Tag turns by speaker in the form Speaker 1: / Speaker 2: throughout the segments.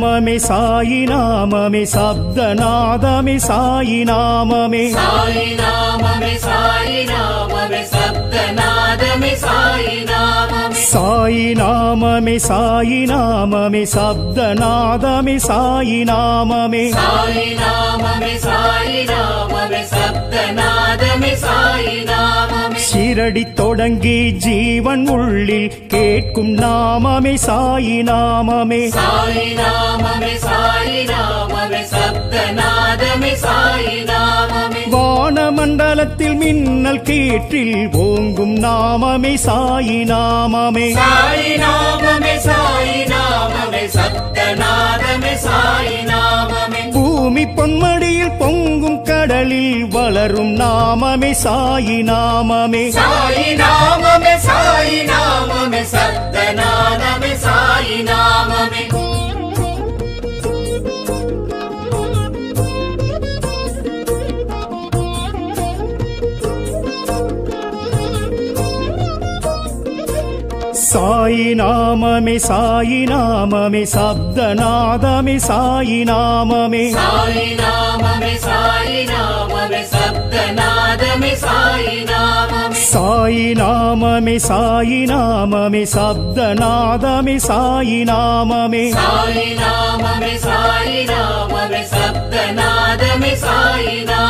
Speaker 1: நாமமே சாயி நாமமே சப்தநாதமே சாயி நாமமே.
Speaker 2: சாயி நாமமே சாயி நாமமே சப்தநாதமே சாயி நாமமே
Speaker 1: சாயி நாமமே சாயி நாமமே சப்தநாதமே சாயி நாமமே.
Speaker 2: சாயி நாமமே சாயி நாமமே சப்தநாதமே சாயி நாமமே.
Speaker 1: சிரடி தொடங்கி ஜீவன் உள்ளில் கேட்கும் நாமமே சாயி நாமமே.
Speaker 2: சாயி நாமமே
Speaker 1: வானமண்டலத்தில் மின்னல் கீற்றில் ஓங்கும் நாமமே சாயி நாமமே.
Speaker 2: சாயி நாமமே சாயி நாமமே சப்தநாதமே சாயி நாமமே.
Speaker 1: பூமி பொன்மடியில் பொங்கும் கடலில் வளரும் நாமமே சாயி நாமமே.
Speaker 2: சாயி நாமமே சாயி நாமமே சப்தநாதமே சாயி நாமமே.
Speaker 1: சாயி நாமமே சாயி நாமமே சப்தநாதமே சாயி நாமமே
Speaker 2: சாயி நாமமே சாயி நாமமே சப்தநாதமே சாயி நாமமே
Speaker 1: சாயி நாமமே சாயி நாமமே சப்தநாதமே சாயி நாமமே
Speaker 2: சாயி நாமமே சாயி நாமமே சப்தநாதமே சாயி நாமமே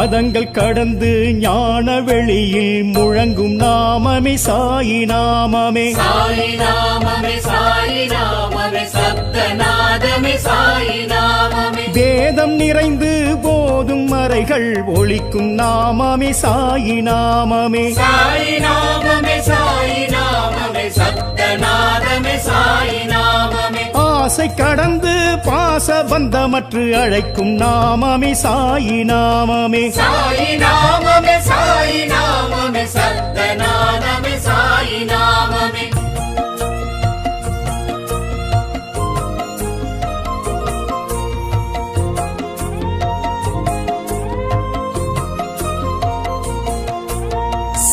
Speaker 1: மதங்கள் கடந்து ஞான வெளியில் முழங்கும் நாமமே சாயி நாமமே.
Speaker 2: சாயி நாமமே சாயி நாமமே சப்தநாதமே சாயி நாமமே.
Speaker 1: வேதம் நிறைந்து போதும் மறைகள் ஒழிக்கும் நாமமே சாயி நாமமே.
Speaker 2: சாயி நாமமே சாயி நாமமே சப்தநாதமே சாயி நாமமே.
Speaker 1: ஆசை கடந்து பாச பந்தமற்று அழைக்கும் நாமமே சாயி நாமமே.
Speaker 2: சாயி நாமமே சாயி நாமமே சப்தநாதமே சாயி நாமமே.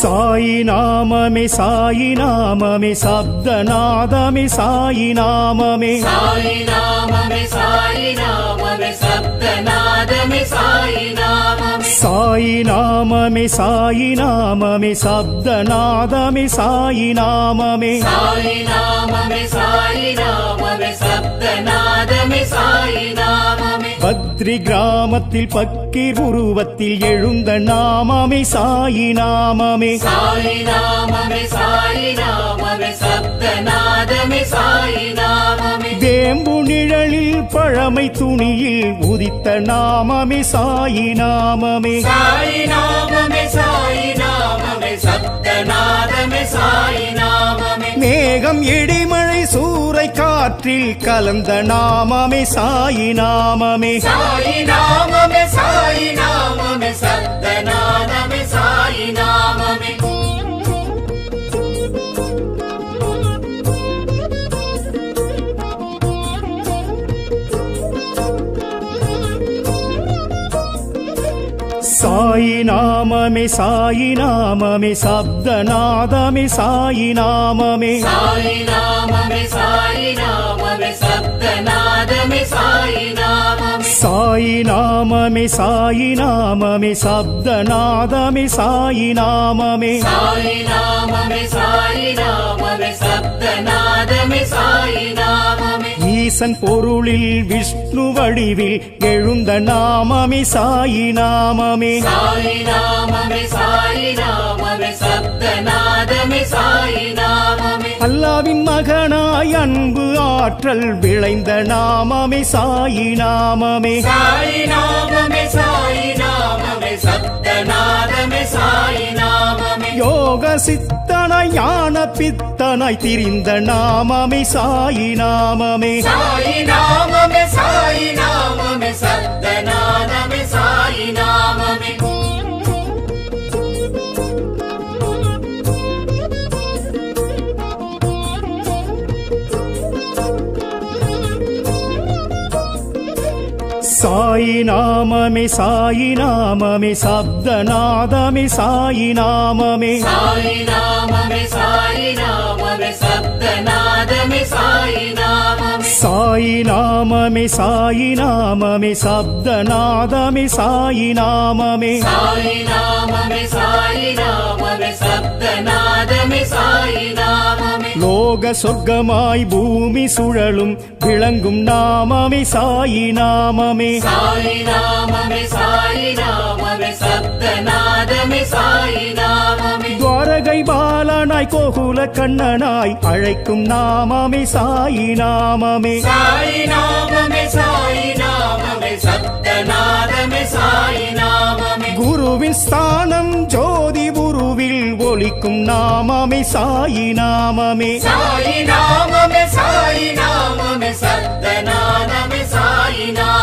Speaker 1: சாயி நாமமே சாயி நாமமே சப்தநாதமே சாயி நாமமே.
Speaker 2: சாயி நாமமே சாயி நாமமே சாயி நாமமே
Speaker 1: சப்தநாதமே சாயி நாமமே.
Speaker 2: சாயி நாமமே சாயி நாமமே சப்தநாதமே சாயி நாமமே
Speaker 1: பத்ரி கிராமத்தில் பக்கீர் உருவத்தில் எழுந்த நாமமே சாயி நாமமே.
Speaker 2: சாயி நாமமே சாயி நாமமே சப்தநாதமே சாயி நாமமே.
Speaker 1: வேம்பு நிழலில் பழமை துணியில் உதித்த நாமமே சாயி நாமமே.
Speaker 2: சாயி நாமமே சாயி நாமமே. சப்தநாதமே சாயி நாமமே.
Speaker 1: மேகம் இடிமழை சூறை காற்றில் கலந்த நாமமே சாயி நாமமே.
Speaker 2: சாயி நாமமே சாயி நாமமே சப்தநாதமே சாயி நாமமே.
Speaker 1: சாயி நாமமே சாயி நாமமே சப்தநாதமே சாயி நாமமே.
Speaker 2: சாயி நாமமே சாயி நாமமே சப்தநாதமே சாயி நாமமே.
Speaker 1: சாயி நாமமே சாயி நாமமே சப்தநாதமே சாயி நாமமே.
Speaker 2: சாயி நாமமே சாயி நாமமே சப்தநாதமே சாயி நாமமே.
Speaker 1: ஈசன் பொருளில் விஷ்ணு வடிவில் எழுந்த நாமமே சாயி நாமமே.
Speaker 2: சாயி நாமமே சாயி நாமமே சப்தநாதமே சாயி நாமமே.
Speaker 1: அல்லாவின் மகனாய் அன்பு ஆற்றல் விளைந்த நாமமே சாயி நாமமே.
Speaker 2: சாயி நாமமே சாயி நாமமே சப்தநாதமே சாயி நாமமே.
Speaker 1: யோக சித்தனாய் ஞான பித்தனாய் திரிந்த நாமமே சாயி நாமமே.
Speaker 2: சாயி நாமமே சாயி சாயி நாமமே
Speaker 1: சாயி நாமமே சப்தநாதமே சாயி நாமமே
Speaker 2: சாயி நாமமே சாயி நாமமே சப்தநாதமே சாயி நாமமே
Speaker 1: சாயி நாமமே சாயி நாமமே சப்தநாதமே சாயி நாமமே
Speaker 2: சாயி நாமமே சாயி நாமமே சப்தநாதமே சாயி நாமமே
Speaker 1: லோக சொர்க்கமாய் பூமி சுழலும் விளங்கும் நாமமே சாயி நாமமே.
Speaker 2: சாயி நாமமே சாயி நாமமே சப்தநாதமே சாயி நாமமே.
Speaker 1: துவாரகை பாலனாய் கோகுல கண்ணனாய் அழைக்கும் நாமமே சாயி நாமமே.
Speaker 2: சாயி நாமமே சாயி நாமமே சாயி நாமமே
Speaker 1: சாயி நாமமே
Speaker 2: சாயி நாமமே சப்தநாதமே சாயி நாமமே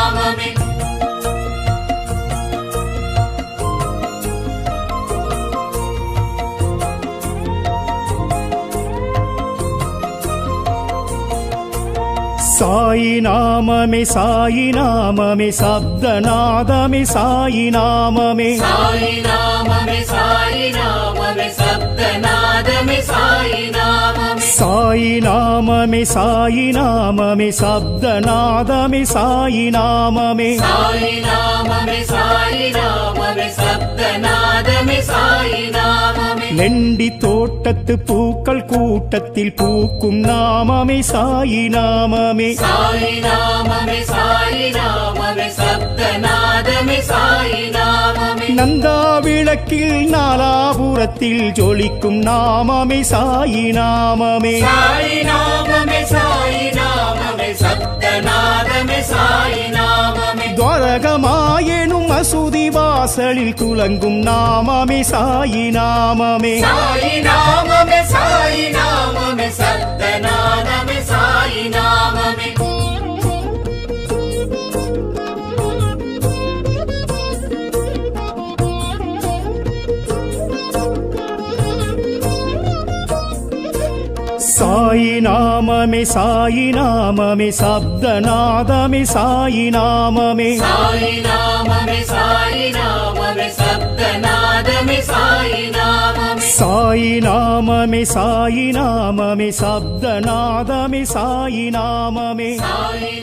Speaker 1: சாயி நாமமே சாயி நாமமே சப்தநாதமே சாயி நாமமே.
Speaker 2: சாயி நாமமே சாயி நாமமே சப்தநாதமே சாயி நாமமே.
Speaker 1: சாயி நாமமே சாயி நாமமே சப்தநாதமே சாயி நாமமே.
Speaker 2: சாயி நாமமே சாயி நாமமே சப்தநாதமே சாயி நாமமே.
Speaker 1: லெண்டி தோட்டத்து பூக்கள் கூட்டத்தில் பூக்கும் நாமமே சாயி நாமமே.
Speaker 2: சாயி நாமமே சாயி நாமமே சப்தநாதமே சாயி நாமமே.
Speaker 1: நந்தா விளக்கில் நாலாபுரத்தில் ஜொலிக்கும் நாமமே சாயி நாமமே.
Speaker 2: சாயி நாமமே சாயி நாமமே சப்தநாதமே சாயி நாமமே.
Speaker 1: துவரகமாயெனும் மசூதி வாசலில் துலங்கும் நாமமே சாயி நாமமே.
Speaker 2: சாயி நாமமே சாயி நாமமே சப்தநாதமே சாயி நாமமே
Speaker 1: சாயி நாமமே சாயி நாமமே சப்தநாதமே சாயி நாமமே
Speaker 2: சாயி நாமமே சாயி நாமமே சப்தநாதமே சாயி நாமமே.
Speaker 1: சாயி நாமமே சாயி நாமமே சப்தநாதமே சாயி நாமமே.
Speaker 2: சாயி